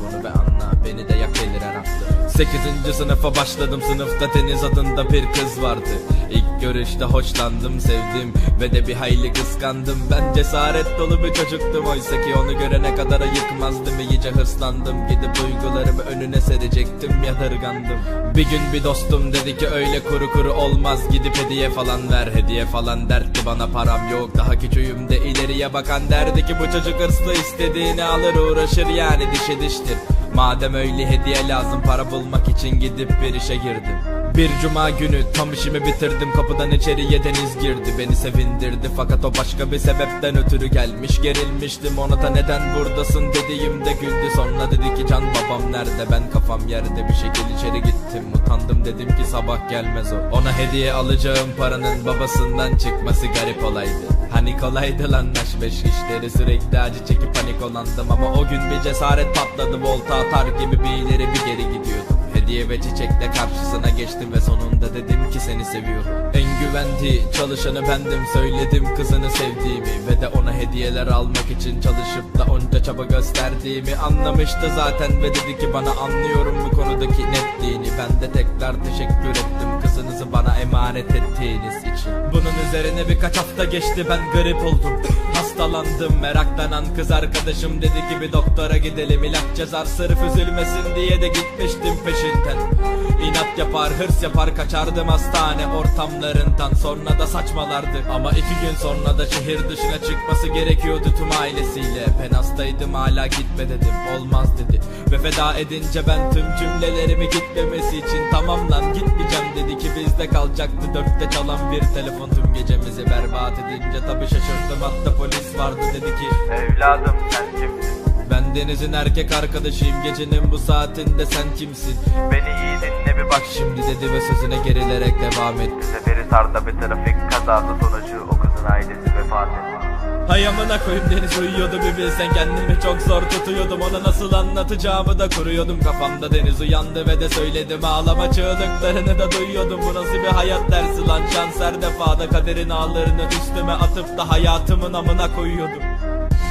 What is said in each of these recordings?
bunu ve anla. Beni de yak deliren aklı 8. sınıfa başladım. Sınıfta Deniz adında bir kız vardı. İlk görüşte hoşlandım sevdim Ve de bir hayli kıskandım. Ben cesaret dolu bir çocuktum. Oysa ki onu görene kadar ayıkmazdım. İyice hırslandım. Gidip duygularımı önüne serecektim Yadırgandım Bir gün bir dostum dedi ki öyle kuru kuru olmaz Gidip hediye falan ver Hediye falan. Dertti bana param yok Daha küçüğüm de ileriye bakan. Derdi ki Bu çocuk hırslı istediğini alır uğraşır yani dişi diştir. Madem öyle hediye lazım para bulmak için gidip bir işe girdim bir cuma günü tam işimi bitirdim. Kapıdan içeriye deniz girdi. Beni sevindirdi fakat o başka bir sebepten ötürü gelmiş. Gerilmiştim ona da neden buradasın dediğimde güldü. Sonra dedi ki can babam nerede? Ben kafam yerde. Bir şekil içeri gittim. Utandım. Dedim ki sabah gelmez o. Ona hediye alacağım paranın babasından çıkması garip olaydı. Hani kolaydı lan naş beş işleri. Sürekli acı çekip panik olandım Ama o gün bir cesaret patladı. Volta atar gibi bir ileri bir geri gidiyordum Hediye ve çiçekle karşısına geçtim ve sonunda dedim ki seni seviyorum. En güvendiği çalışanı bendim söyledim kızını sevdiğimi Ve de ona hediyeler almak için çalışıp da onca çaba gösterdiğimi Anlamıştı zaten ve dedi ki bana anlıyorum bu konudaki netliğini. Ben de tekrar teşekkür ettim kızınızı bana emanet ettiğiniz için üzerine birkaç hafta geçti ben garip oldum. Hastalandım meraklanan kız arkadaşım dedi ki bir doktora gidelim ilaç yazar sırf üzülmesin diye de gitmiştim peşinden İnat yapar hırs yapar kaçardım hastane ortamlarından. Sonra da saçmalardı. Ama iki gün sonra da şehir dışına çıkması gerekiyordu tüm ailesiyle. Ben hastaydım hala gitme dedim. Olmaz dedi. Ve feda edince ben tüm cümlelerimi gitmemesi için tamam lan gitmeyeceğim dedi ki bizde kalacaktı Dörtte çalan bir telefon tüm gecemizi berbat edince. Tabi şaşırdım hatta polis vardı dedi ki Evladım sen kimsin? Deniz'in erkek arkadaşıyım. Gecenin bu saatinde sen kimsin? Beni iyi dinle bir bak. Bak şimdi dedi ve sözüne gerilerek devam etti Seferihisar'da bir trafik kazası sonucu o kızın ailesi vefat etti. Hay amına koyayım Deniz uyuyordu bir bilsen. Kendimi çok zor tutuyordum. Ona nasıl anlatacağımı da kuruyordum Kafamda. Deniz uyandı ve de söyledim. Ağlama çığlıklarını da duyuyordum. Bu nasıl bir hayat dersi lan? Şans her defada Kaderin ağlarını üstüme atıp da hayatımın amına koyuyordum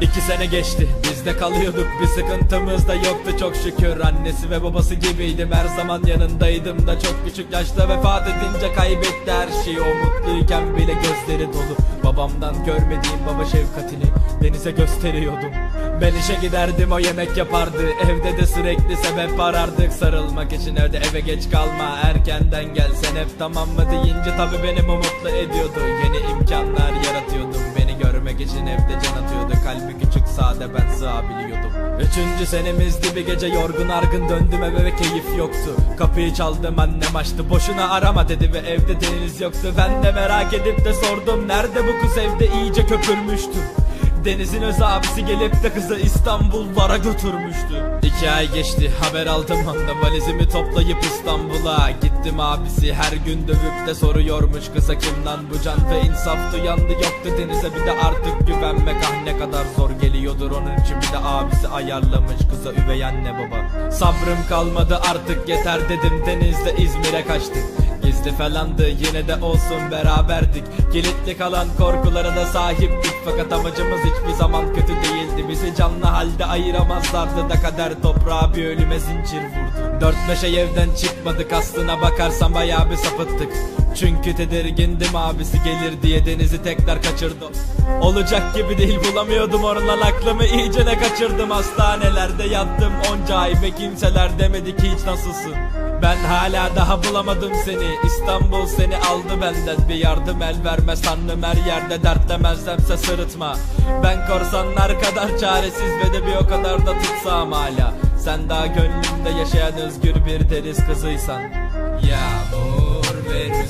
İki sene geçti bizde kalıyorduk. Bir sıkıntımız da yoktu çok şükür. Annesi ve babası gibiydim. Her zaman yanındaydım da çok küçük yaşta vefat edince kaybetti her şeyi. O mutluyken bile gözleri dolu. Babamdan görmediğim baba şefkatini denize gösteriyordum. Ben işe giderdim o yemek yapardı. Evde de sürekli sebep arardık. Sarılmak için evde eve geç kalma Erkenden gelsen hep tamam mı deyince tabi beni mutlu ediyordu sade ben sığabiliyordum Üçüncü senemizdi bir gece yorgun argın döndüm eve ve keyif yoktu. Kapıyı çaldım annem açtı boşuna arama dedi ve evde deniz yoktu. Ben de merak edip de sordum nerede bu kız? Evde iyice köpürmüştü Deniz'in öz abisi gelip de kızı İstanbullara götürmüştü. İki ay geçti haber aldım anda valizimi toplayıp İstanbul'a. Gittim abisi her gün dövüp de soruyormuş kıza kim lan bu can. Ve insaf duyandı yoktu Deniz'e. Bir de artık güvenmek ah ne kadar zor geliyordur onun için. Bir de abisi ayarlamış kıza üvey anne baba. Sabrım kalmadı artık yeter dedim. Deniz'de İzmir'e kaçtık Gizli falandı yine de olsun beraberdik. Kilitli kalan korkulara da sahiptik. Fakat amacımız hiçbir zaman kötü değildi. Bizi canlı halde ayıramazlardı da kader toprağa bir ölüme zincir vurdu. Dört beş evden çıkmadık aslına bakarsan bayağı bir sapıttık. Çünkü tedirgindim abisi gelir diye denizi tekrar kaçırdım Olacak gibi değil bulamıyordum oradan aklımı iyice ne kaçırdım. Hastanelerde yattım onca ay ve kimseler demedi ki hiç nasılsın ben hala daha bulamadım seni. İstanbul seni aldı benden. Bir yardım el verme sandım her yerde Dertlemezlemse sırıtma. Ben korsanlar kadar çaresiz Ve de bir o kadar da tutsam hala. Sen daha gönlümde yaşayan özgür bir deniz kızıysan. Yağmur ve rüzgarları